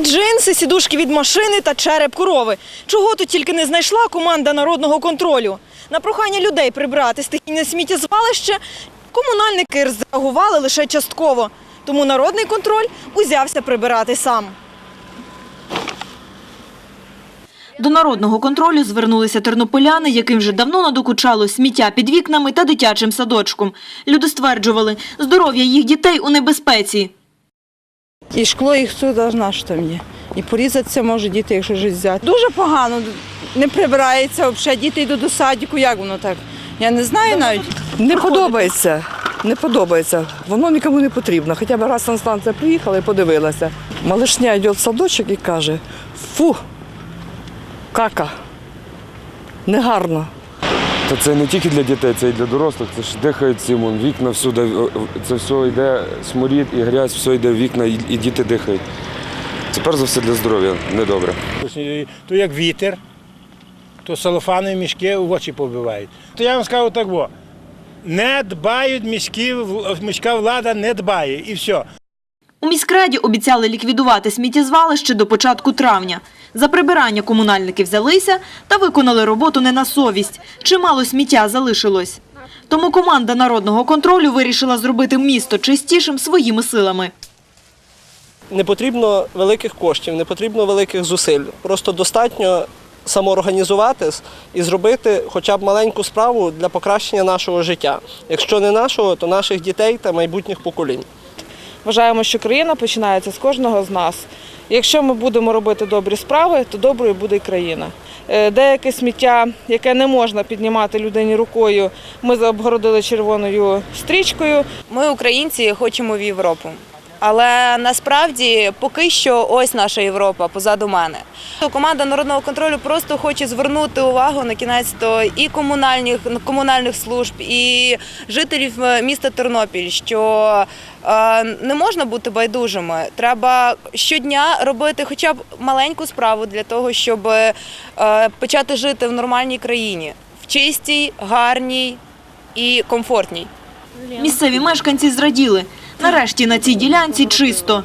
Джинси, сідушки від машини та череп корови. Чого тут тільки не знайшла команда народного контролю. На прохання людей прибрати стихійне сміттєзвалище комунальники зреагували лише частково. Тому народний контроль узявся прибирати сам. До народного контролю звернулися тернополяни, яким вже давно надокучало сміття під вікнами та дитячим садочком. Люди стверджували, здоров'я їх дітей у небезпеці. І шкло їх сюди на що мені. І порізатися може діти, якщо щось взяти. Дуже погано, не прибирається взагалі. Діти йдуть до садіку, як воно так? Я не знаю навіть. Не подобається. Не подобається. Воно нікому не потрібно. Хоча б раз санстанція приїхала і подивилася. Малишня йде в садочок і каже: фу, кака, негарно. Та це не тільки для дітей, це і для дорослих. Це ж дихають цим, вон, вікна всюди, це все йде сморід і грязь, все йде в вікна, і, і діти дихають. Це перш за все для здоров'я недобре. То як вітер, то салофанові мішки в очі побивають. То я вам скажу так, во, не дбають міські, міська влада не дбає і все. У міськраді обіцяли ліквідувати сміттєзвалище до початку травня. За прибирання комунальники взялися та виконали роботу не на совість. Чимало сміття залишилось. Тому команда народного контролю вирішила зробити місто чистішим своїми силами. не потрібно великих коштів, не потрібно великих зусиль. Просто достатньо самоорганізуватись і зробити хоча б маленьку справу для покращення нашого життя. Якщо не нашого, то наших дітей та майбутніх поколінь. Вважаємо, що країна починається з кожного з нас. Якщо ми будемо робити добрі справи, то доброю буде і країна. Е, Деяке сміття, яке не можна піднімати людині рукою, ми обгородили червоною стрічкою. Ми, українці, хочемо в Європу. Але насправді поки що ось наша Європа позаду мене. Команда народного контролю просто хоче звернути увагу на кінець то і комунальних комунальних служб, і жителів е, міста Тернопіль, що е, не можна бути байдужими. Треба щодня робити хоча б маленьку справу для того, щоб е, почати жити в нормальній країні, в чистій, гарній і комфортній. Місцеві мешканці зраділи. Нарешті на цій ділянці чисто.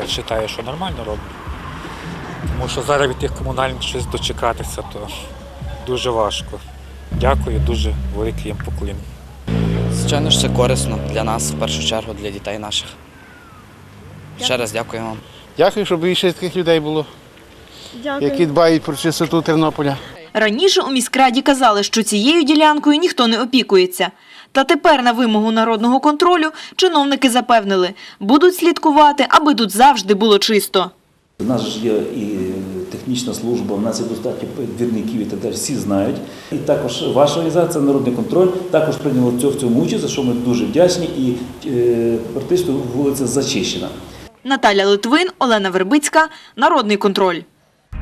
Я вважаю, що нормально роблять. Тому що зараз від тих комунальних щось дочекатися, то дуже важко. Дякую, дуже великий їм поклін. Звичайно ж, це корисно для нас, в першу чергу, для дітей наших. Ще раз дякую вам. Дякую, щоб більше таких людей було, які дбають про чистоту Тернополя. Раніше у міськраді казали, що цією ділянкою ніхто не опікується. Та тепер на вимогу народного контролю чиновники запевнили, будуть слідкувати, аби тут завжди було чисто. У нас ж є і технічна служба, у нас є достатньо двірників і так далі, всі знають. І також ваша організація, народний контроль, також прийняла в цьому- в цьому участь, за що ми дуже вдячні і е, практично вулиця зачищена. Наталя Литвин, Олена Вербицька, Народний контроль.